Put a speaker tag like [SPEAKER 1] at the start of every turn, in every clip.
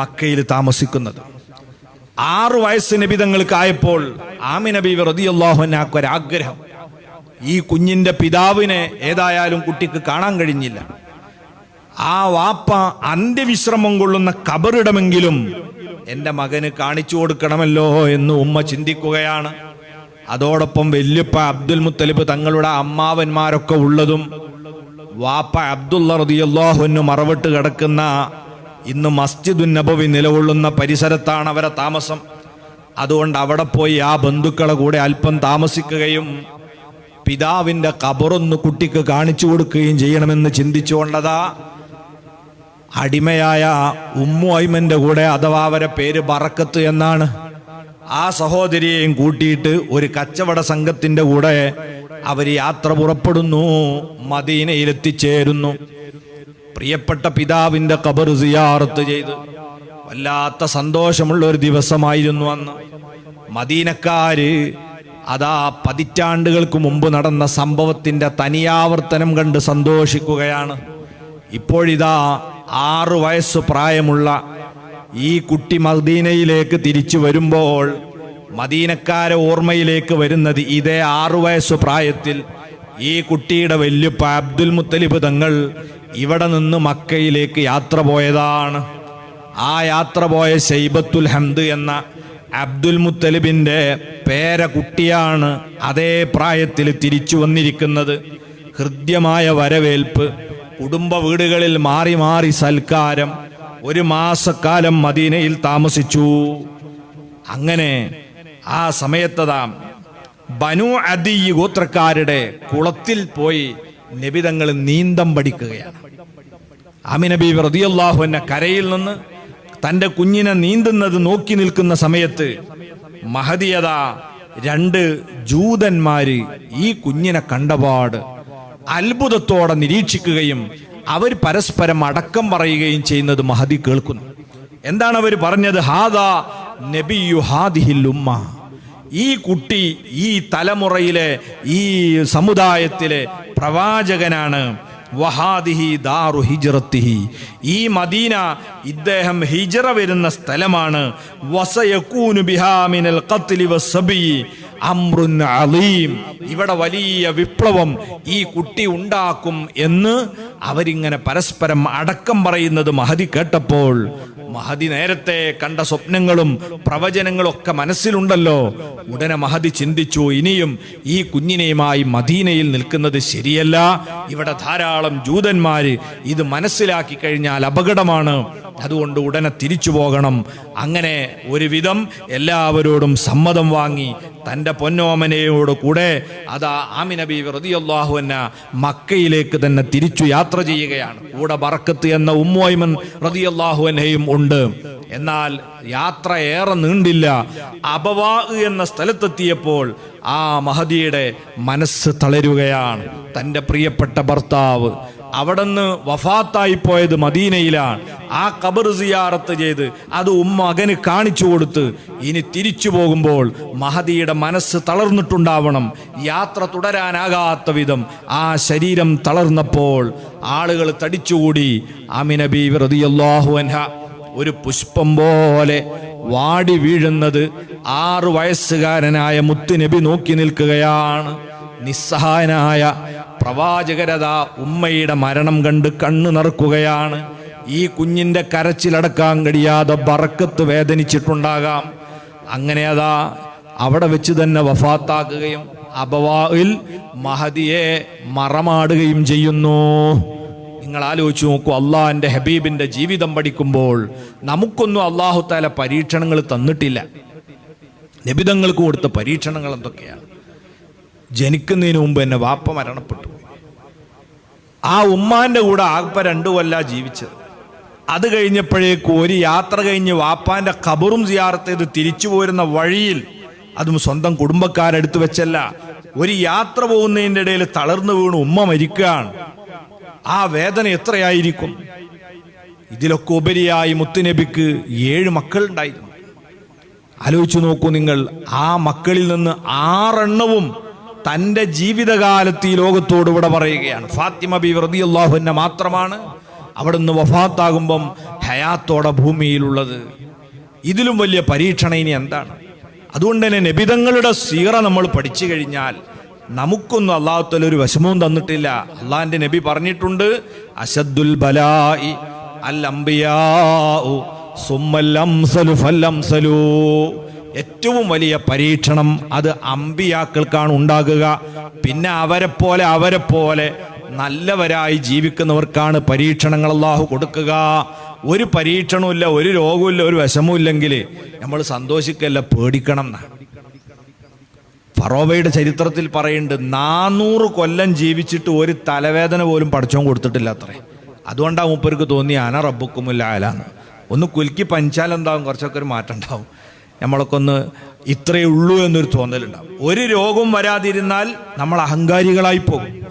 [SPEAKER 1] മക്കയിൽ താമസിക്കുന്നത്. ആറു വയസ്സ് നബിതങ്ങൾക്കായപ്പോൾ ആമി നബി റതിയല്ലാഹുനാക്ക് ഒരാഗ്രഹം. ഈ കുഞ്ഞിന്റെ പിതാവിനെ ഏതായാലും കുട്ടിക്ക് കാണാൻ കഴിഞ്ഞില്ല. ആ വാപ്പ അന്ത്യവിശ്രമം കൊള്ളുന്ന കബറിടമെങ്കിലും എന്റെ മകന് കാണിച്ചു കൊടുക്കണമല്ലോ എന്ന് ഉമ്മ ചിന്തിക്കുകയാണ്. അതോടൊപ്പം വല്യപ്പ അബ്ദുൽ മുത്തലിബ് തങ്ങളുടെ അമ്മാവന്മാരൊക്കെ ഉള്ളതും വാപ്പ അബ്ദുള്ള റതിയല്ലാഹുവിന് മറവിട്ട് കിടക്കുന്ന ഇന്ന് മസ്ജിദുൻ നബവി നിലകൊള്ളുന്ന പരിസരത്താണ് അവരെ താമസം. അതുകൊണ്ട് അവിടെ പോയി ആ ബന്ധുക്കളെ കൂടെ അല്പം താമസിക്കുകയും പിതാവിന്റെ കബറൊന്ന് കുട്ടിക്ക് കാണിച്ചു കൊടുക്കുകയും ചെയ്യണമെന്ന് ചിന്തിച്ചുകൊണ്ടതാ അടിമയായ ഉമ്മു ഐമന്റെ കൂടെ അഥവാ അവരെ പേര് ബറക്കത്ത് എന്നാണ്. ആ സഹോദരിയെയും കൂട്ടിയിട്ട് ഒരു കച്ചവട സംഘത്തിന്റെ കൂടെ അവർ യാത്ര പുറപ്പെടുന്നു മദീനയിൽ എത്തിച്ചേരുന്നു പ്രിയപ്പെട്ട പിതാവിന്റെ കബർ സിയാറത്ത് ചെയ്ത് വല്ലാത്ത സന്തോഷമുള്ള ഒരു ദിവസമായിരുന്നു അന്ന്. മദീനക്കാര് അതാ പതിറ്റാണ്ടുകൾക്ക് മുമ്പ് നടന്ന സംഭവത്തിന്റെ തനിയാവർത്തനം കണ്ട് സന്തോഷിക്കുകയാണ്. ഇപ്പോഴിതാ ആറു വയസ്സ് പ്രായമുള്ള ഈ കുട്ടി മദീനയിലേക്ക് തിരിച്ചു വരുമ്പോൾ മദീനക്കാരെ ഓർമ്മയിലേക്ക് വരുന്നത് ഇതേ ആറു വയസ്സ് പ്രായത്തിൽ ഈ കുട്ടിയുടെ വല്യപ്പ അബ്ദുൽ മുത്തലിബ് തങ്ങൾ ഇവിടെ നിന്ന് മക്കയിലേക്ക് യാത്ര പോയതാണ്. ആ യാത്ര പോയ ഷെയ്ബത്തുൽ ഹംദ് എന്ന അബ്ദുൽ മുത്തലിബിന്റെ പേരകുട്ടിയാണ് അതേ പ്രായത്തിൽ തിരിച്ചു വന്നിരിക്കുന്നത്. ഹൃദ്യമായ വരവേൽപ്പ് കുടുംബ വീടുകളിൽ മാറി മാറി സൽക്കാരം ഒരു മാസക്കാലം മദീനയിൽ താമസിച്ചു. അങ്ങനെ ആ സമയത്തതാം ബനു അദി ഗോത്രക്കാരുടെ കുളത്തിൽ പോയി നബിതങ്ങൾ നീന്തം പഠിക്കുകയാണ്. അമിനബി റതിയല്ലാഹു എന്ന കരയിൽ നിന്ന് തന്റെ കുഞ്ഞിനെ നീന്തുന്നത് നോക്കി നിൽക്കുന്ന സമയത്ത് മഹതിയത രണ്ട് ജൂതന്മാര് ഈ കുഞ്ഞിനെ കണ്ടപാട് അത്ഭുതത്തോടെ നിരീക്ഷിക്കുകയും അവർ പരസ്പരം അടക്കം പറയുകയും ചെയ്യുന്നത് മഹതി കേൾക്കുന്നു. എന്താണ് അവർ പറഞ്ഞത്? ഹാദാ നബിയു ഹാദിഹിൽ ഉമ്മ. ഈ കുട്ടി ഈ തലമുറയിലെ ഈ സമുദായത്തിലെ പ്രവാചകനാണ്. വഹാദിഹി ദാറു ഹിജ്റത്തിഹി. ഈ മദീന ഇദ്ദേഹം ഹിജറ വരുന്ന സ്ഥലമാണ്. വസയക്കൂനു ബിഹാമിനൽ കത്തിലി വസബി അമ്രുൻ അലീം. ഇവിടെ വലിയ വിപ്ലവം ഈ കുട്ടി ഉണ്ടാക്കും എന്ന് അവരിങ്ങനെ പരസ്പരം അടക്കം പറയുന്നത് മഹതി കേട്ടപ്പോൾ മഹതി നേരത്തെ കണ്ട സ്വപ്നങ്ങളും പ്രവചനങ്ങളും ഒക്കെ മനസ്സിലുണ്ടല്ലോ. ഉടനെ മഹതി ചിന്തിച്ചു ഇനിയും ഈ കുഞ്ഞിനെയുമായി മദീനയിൽ നിൽക്കുന്നത് ശരിയല്ല. ഇവിടെ ധാരാളം ജൂതന്മാര് ഇത് മനസ്സിലാക്കി കഴിഞ്ഞാൽ അപകടമാണ്. അതുകൊണ്ട് ഉടനെ തിരിച്ചു പോകണം. അങ്ങനെ ഒരുവിധം എല്ലാവരോടും സമ്മതം വാങ്ങി തന്റെ പൊന്നോമനയോട് കൂടെ അതാ ആമിനബി റതിയല്ലാഹു എന്ന മക്കയിലേക്ക് തന്നെ തിരിച്ചു യാത്ര ചെയ്യുകയാണ്. കൂടെ ബറക്കത്ത് എന്ന ഉമ്മോയ്മൻ റതിയല്ലാഹു എന്നെയും ഉണ്ട്. എന്നാൽ യാത്ര ഏറെ നീണ്ടില്ല. അപവാ എന്ന സ്ഥലത്തെത്തിയപ്പോൾ ആ മഹദിയുടെ മനസ്സ് തളരുകയാണ്. തന്റെ പ്രിയപ്പെട്ട ഭർത്താവ് അവിടുന്ന് വഫാത്തായി പോയത് മദീനയിലാണ്. ആ കബർ സിയാറത്ത് ചെയ്ത് അത് ഉമ്മ മകന് കാണിച്ചു കൊടുത്ത് ഇനി തിരിച്ചു പോകുമ്പോൾ മഹദിയുടെ മനസ്സ് തളർന്നിട്ടുണ്ടാവണം. യാത്ര തുടരാനാകാത്ത വിധം ആ ശരീരം തളർന്നപ്പോൾ ആളുകൾ തടിച്ചുകൂടി. അമിനബി റളിയല്ലാഹു അൻഹ ഒരു പുഷ്പം പോലെ വാടി വീഴുന്നത് ആറു വയസ്സുകാരനായ മുത്തുനബി നോക്കി നിൽക്കുകയാണ്. നിസ്സഹായനായ പ്രവാചകരത ഉമ്മയുടെ മരണം കണ്ട് കണ്ണു നിറക്കുകയാണ്. ഈ കുഞ്ഞിന്റെ കരച്ചിലടക്കാൻ കഴിയാതെ ബറക്കത്ത് വേദനിച്ചിട്ടുണ്ടാകാം. അങ്ങനെ അതാ അവിടെ വെച്ച് തന്നെ വഫാത്താക്കുകയും അബവായിൽ മഹദിയെ മറമാടുകയും ചെയ്യുന്നു. നിങ്ങൾ ആലോചിച്ച് നോക്കൂ അള്ളാഹിന്റെ ഹബീബിന്റെ ജീവിതം പഠിക്കുമ്പോൾ നമുക്കൊന്നും അള്ളാഹു താല പരീക്ഷണങ്ങൾ തന്നിട്ടില്ല. നിബിതങ്ങൾക്ക് കൊടുത്ത പരീക്ഷണങ്ങൾ എന്തൊക്കെയാണ്? ജനിക്കുന്നതിന് മുമ്പ് എന്നെ വാപ്പ മരണപ്പെട്ടു. ആ ഉമ്മാന്റെ കൂടെ ആകപ്പ രണ്ടു കൊല്ല ജീവിച്ചത്. അത് കഴിഞ്ഞപ്പോഴേക്കും ഒരു യാത്ര കഴിഞ്ഞ് വാപ്പാന്റെ ഖബറും സിയാർത്ത് തിരിച്ചു പോരുന്ന വഴിയിൽ അതും സ്വന്തം കുടുംബക്കാരെടുത്തു വെച്ചല്ല. ഒരു യാത്ര പോകുന്നതിന്റെ ഇടയിൽ തളർന്നു വീണു ഉമ്മ മരിക്കുകയാണ്. ആ വേദന എത്രയായിരിക്കും? ഇതിലൊക്കെ ഉപരിയായി മുത്തുനബിക്ക് ഏഴ് മക്കളുണ്ടായിരുന്നു. ആലോചിച്ചു നോക്കൂ നിങ്ങൾ ആ മക്കളിൽ നിന്ന് ആറെണ്ണവും തന്റെ ജീവിതകാലത്ത് ഈ ലോകത്തോട് ഇവിടെ പറയുകയാണ്. ഫാത്തിമ ബി റതി അള്ളാഹുവിനെ മാത്രമാണ് അവിടുന്ന് വഫാത്താകുമ്പം ഹയാത്തോടെ ഭൂമിയിലുള്ളത്. ഇതിലും വലിയ പരീക്ഷണം ഇനി എന്താണ്? അതുകൊണ്ട് തന്നെ നബിതങ്ങളുടെ സീറ നമ്മൾ പഠിച്ചു കഴിഞ്ഞാൽ നമുക്കൊന്നും അള്ളാഹുത്തല ഒരു വിഷമവും തന്നിട്ടില്ല. അള്ളാഹിന്റെ നബി പറഞ്ഞിട്ടുണ്ട് അശദ്ദുൽ ബലായി അൽ അംബിയാഉ സുമ്മൽ അംസലു അംസലു. ഏറ്റവും വലിയ പരീക്ഷണം അത് അമ്പിയാക്കൾക്കാണ് ഉണ്ടാകുക. പിന്നെ അവരെ പോലെ അവരെ പോലെ നല്ലവരായി ജീവിക്കുന്നവർക്കാണ് പരീക്ഷണങ്ങൾ അള്ളാഹു കൊടുക്കുക. ഒരു പരീക്ഷണമില്ല ഒരു രോഗമില്ല ഒരു വിഷമവും ഇല്ലെങ്കിൽ നമ്മൾ സന്തോഷിക്കല്ല പേടിക്കണം എന്നാ ഫറോവയുടെ ചരിത്രത്തിൽ പറയുന്നുണ്ട് നാനൂറ് കൊല്ലം ജീവിച്ചിട്ട് ഒരു തലവേദന പോലും പഠിച്ചോൻ കൊടുത്തിട്ടില്ല അത്രേ. അതുകൊണ്ടാണ് മൂപ്പർക്ക് തോന്നിയ അന റബ്ബുക്കുമില്ല ആലാന്ന് ഒന്ന് കുലുക്കി പഞ്ചാലെന്താവും കുറച്ചൊക്കെ ഒരു മാറ്റം ഉണ്ടാവും. നമ്മളൊക്കെ ഒന്ന് ഇത്രയേ ഉള്ളൂ എന്നൊരു തോന്നലുണ്ടാവും. ഒരു രോഗം വരാതിരുന്നാൽ നമ്മൾ അഹങ്കാരികളായി പോകും.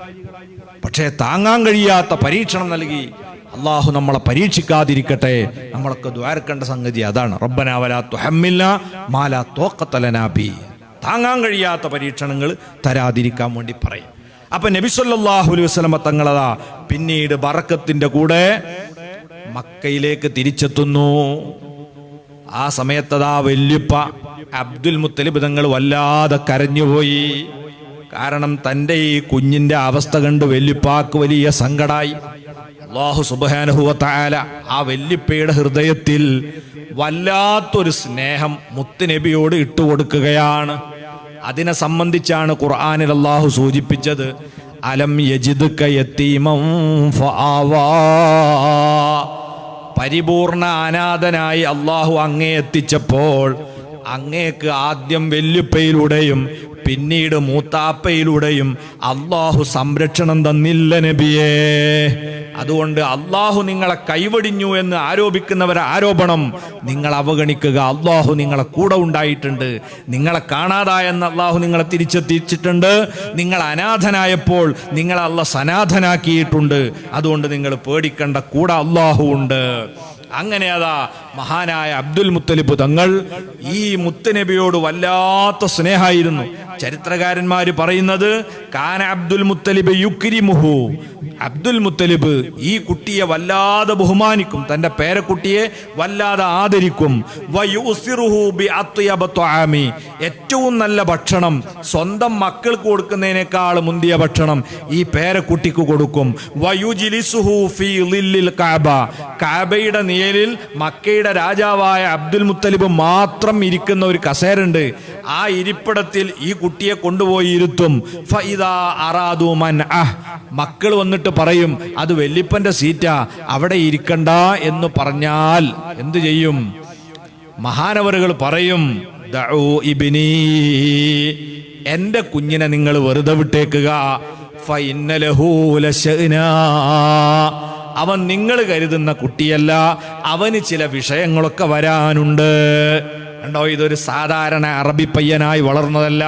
[SPEAKER 1] പക്ഷേ താങ്ങാൻ കഴിയാത്ത പരീക്ഷണം നൽകി അള്ളാഹു നമ്മളെ പരീക്ഷിക്കാതിരിക്കട്ടെ. നമ്മളൊക്കെ ദ്വാരക്കേണ്ട സംഗതി അതാണ്. മാല തോക്കത്തലനാബി താങ്ങാൻ കഴിയാത്ത പരീക്ഷണങ്ങൾ തരാതിരിക്കാൻ വേണ്ടി പറയും. അപ്പൊ നബിസ്വല്ലാഹു അലൈഹി വസ്ലമ തങ്ങളതാ പിന്നീട് ബറക്കത്തിന്റെ കൂടെ മക്കയിലേക്ക് തിരിച്ചെത്തുന്നു. ആ സമയത്തതാ വല്യപ്പ അബ്ദുൽ മുത്തലിബ് തങ്ങൾ വല്ലാതെ കരഞ്ഞുപോയി. കാരണം തന്റെ ഈ കുഞ്ഞിന്റെ അവസ്ഥ കണ്ട് വല്യപ്പാക്ക് വലിയ സങ്കടായി. അള്ളാഹു സുബാനുഹുവത്തായാല ആ വല്യപ്പയുടെ ഹൃദയത്തിൽ വല്ലാത്തൊരു സ്നേഹം മുത്തുനബിയോട് ഇട്ടുകൊടുക്കുകയാണ് അതിനെ സംബന്ധിച്ചാണ് ഖുർആാനിൽ അള്ളാഹു സൂചിപ്പിച്ചത് അലം യജിദ് കയത്തീമം ഫആവാ പരിപൂർണ അനാഥനായി അള്ളാഹു അങ്ങേ എത്തിച്ചപ്പോൾ അങ്ങേക്ക് ആദ്യം വെല്ലുപ്പയിലൂടെയും പിന്നീട് മൂത്താപ്പയിലൂടെയും അള്ളാഹു സംരക്ഷണം തന്നില്ല നബിയേ. അതുകൊണ്ട് അള്ളാഹു നിങ്ങളെ കൈവടിഞ്ഞു എന്ന് ആരോപിക്കുന്നവർ ആരോപണം നിങ്ങൾ അവഗണിക്കുക. അള്ളാഹു നിങ്ങളെ കൂടെ ഉണ്ടായിട്ടുണ്ട്. നിങ്ങളെ കാണാതായെന്ന് അള്ളാഹു നിങ്ങളെ തിരിച്ചെത്തിച്ചിട്ടുണ്ട്. നിങ്ങൾ അനാഥനായപ്പോൾ നിങ്ങളെ അള്ള സനാഥനാക്കിയിട്ടുണ്ട് അതുകൊണ്ട് നിങ്ങൾ പേടിക്കേണ്ട കൂടെ അള്ളാഹു ഉണ്ട്. അങ്ങനെ അതാ മഹാനായ അബ്ദുൽ മുത്തലിബ് തങ്ങൾ ഈ മുത്തനബിയോട് വല്ലാത്ത സ്നേഹമായിരുന്നു. ചരിത്രകാരന്മാര് പറയുന്നത് കാന അബ്ദുൽ മുത്തലിബ് യുക്രിമുഹു. അബ്ദുൽ മുത്തലിബ് ഈ കുട്ടിയെ വല്ലാതെ ബഹുമാനിക്കും. തന്റെ പേരക്കുട്ടിയെ വല്ലാതെ ആദരിക്കും. ഏറ്റവും നല്ല ഭക്ഷണം സ്വന്തം മക്കൾക്ക് കൊടുക്കുന്നതിനേക്കാൾ മുന്തിയ ഭക്ഷണം ഈ പേരക്കുട്ടിക്ക് കൊടുക്കും. കഅബയുടെ നിഴലിൽ മക്കയുടെ രാജാവായ അബ്ദുൽ മുത്തലിബ് മാത്രം ഇരിക്കുന്ന ഒരു കസേരുണ്ട് ആ ഇരിപ്പിടത്തിൽ ഈ കുട്ടിയെ കൊണ്ടുപോയി ഇരുത്തും. ഫഇദാ അറാദു മൻ അഹ്. മക്കൾ വന്നിട്ട് പറയും അത് വെല്ലിപ്പന്റെ സീറ്റാ അവിടെ ഇരിക്കണ്ട എന്ന് പറഞ്ഞാൽ എന്തു ചെയ്യും? മഹാനവറുകൾ പറയും എന്റെ കുഞ്ഞിനെ നിങ്ങൾ വെറുതെ വിട്ടേക്കുക. അവൻ നിങ്ങൾ കരുതുന്ന കുട്ടിയല്ല അവന് ചില വിഷയങ്ങളൊക്കെ വരാനുണ്ട്. കണ്ടോ ഇതൊരു സാധാരണ അറബി പയ്യനായി വളർന്നതല്ല.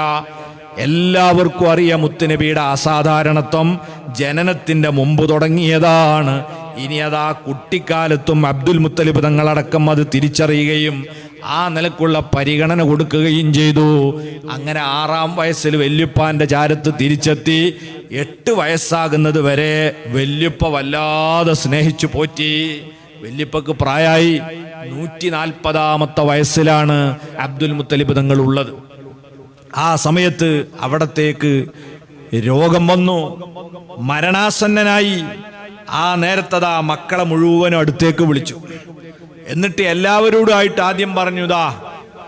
[SPEAKER 1] എല്ലാവർക്കും അറിയാം മുത്തുനബിയുടെ അസാധാരണത്വം ജനനത്തിന്റെ മുമ്പ് തുടങ്ങിയതാണ്. ഇനി അത് ആ കുട്ടിക്കാലത്തും അബ്ദുൽ മുത്തലിബ് തങ്ങളടക്കം അത് തിരിച്ചറിയുകയും ആ നിലക്കുള്ള പരിഗണന കൊടുക്കുകയും ചെയ്തു. അങ്ങനെ ആറാം വയസ്സിൽ വല്യുപ്പാന്റെ ചാരത്ത് തിരിച്ചെത്തി. എട്ട് വയസ്സാകുന്നത് വരെ വല്യുപ്പ വല്ലാതെ സ്നേഹിച്ചു പോറ്റി. വല്യപ്പക്ക് പ്രായമായി നൂറ്റി നാൽപ്പതാമത്തെ വയസ്സിലാണ് അബ്ദുൽ മുത്തലിബ് തങ്ങൾ ഉള്ളത് ആ സമയത്ത് അവിടത്തേക്ക് രോഗം വന്നു. മരണാസന്നനായി ആ നേരത്തതാ മക്കളെ മുഴുവനും അടുത്തേക്ക് വിളിച്ചു. എന്നിട്ട് എല്ലാവരോടുമായിട്ട് ആദ്യം പറഞ്ഞു ഇതാ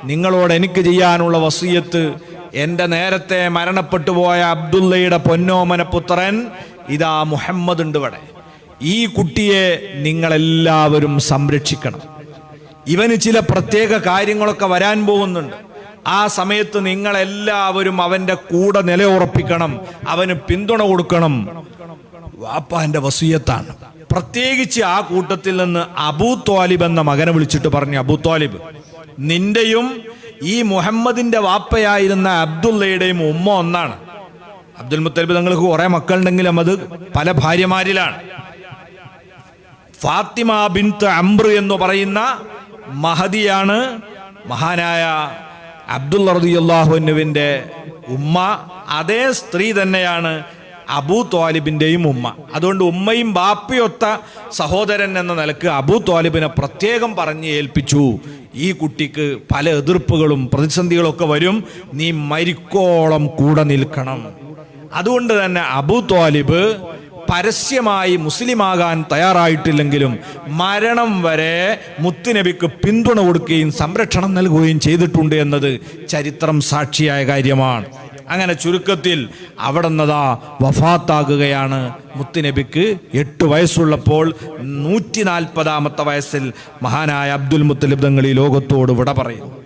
[SPEAKER 1] നിങ്ങളോട് എനിക്ക് ചെയ്യാനുള്ള വസീയത്ത് എന്റെ നേരത്തെ മരണപ്പെട്ടു പോയ അബ്ദുള്ളയുടെ പൊന്നോമന പുത്രൻ ഇതാ മുഹമ്മദ് ഉണ്ട് ഇവിടെ. ഈ കുട്ടിയെ നിങ്ങളെല്ലാവരും സംരക്ഷിക്കണം. ഇവന് ചില പ്രത്യേക കാര്യങ്ങളൊക്കെ വരാൻ പോകുന്നുണ്ട്. ആ സമയത്ത് നിങ്ങളെല്ലാവരും അവന്റെ കൂടെ നിലയുറപ്പിക്കണം അവന് പിന്തുണ കൊടുക്കണം. വാപ്പാന്റെ വസൂയത്താണ്. പ്രത്യേകിച്ച് ആ കൂട്ടത്തിൽ നിന്ന് അബൂ ത്വാലിബ് എന്ന മകനെ വിളിച്ചിട്ട് പറഞ്ഞു അബൂ ത്വാലിബ് നിന്റെയും ഈ മുഹമ്മദിന്റെ വാപ്പയായിരുന്ന അബ്ദുള്ളയുടെയും ഉമ്മ ഒന്നാണ്. അബ്ദുൽ മുത്തലിബ് നിങ്ങൾക്ക് കുറെ മക്കളുണ്ടെങ്കിലും അത് പല ഭാര്യമാരിലാണ്. ഫാത്തിമ ബിൻത്ത് അംബ്രു എന്ന് പറയുന്ന മഹദിയാണ് മഹാനായ അബ്ദുൽ റളിയല്ലാഹുവിന്റെ ഉമ്മ. അതേ സ്ത്രീ തന്നെയാണ് അബൂ ത്വാലിബിന്റെയും ഉമ്മ. അതുകൊണ്ട് ഉമ്മയും ബാപ്പയൊത്ത സഹോദരൻ എന്ന നിലയ്ക്ക് അബൂ ത്വാലിബിനെ പ്രത്യേകം പറഞ്ഞ് ഏൽപ്പിച്ചു. ഈ കുട്ടിക്ക് പല എതിർപ്പുകളും പ്രതിസന്ധികളൊക്കെ വരും. നീ മരിക്കോളം കൂടെ നിൽക്കണം. അതുകൊണ്ട് തന്നെ അബൂ ത്വാലിബ് പരസ്യമായി മുസ്ലിമാകാൻ തയ്യാറായിട്ടില്ലെങ്കിലും മരണം വരെ മുത്തുനബിക്ക് പിന്തുണ കൊടുക്കുകയും സംരക്ഷണം നൽകുകയും ചെയ്തിട്ടുണ്ട് എന്നത് ചരിത്രം സാക്ഷിയായ കാര്യമാണ്. അങ്ങനെ ചുരുക്കത്തിൽ അവിടെ നിന്നതാ വഫാത്താകുകയാണ് മുത്തുനബിക്ക് എട്ട് വയസ്സുള്ളപ്പോൾ നൂറ്റി നാൽപ്പതാമത്തെ വയസ്സിൽ മഹാനായ അബ്ദുൽ മുത്തലിബ് തങ്ങൾ ഈ ലോകത്തോട് വിട പറയും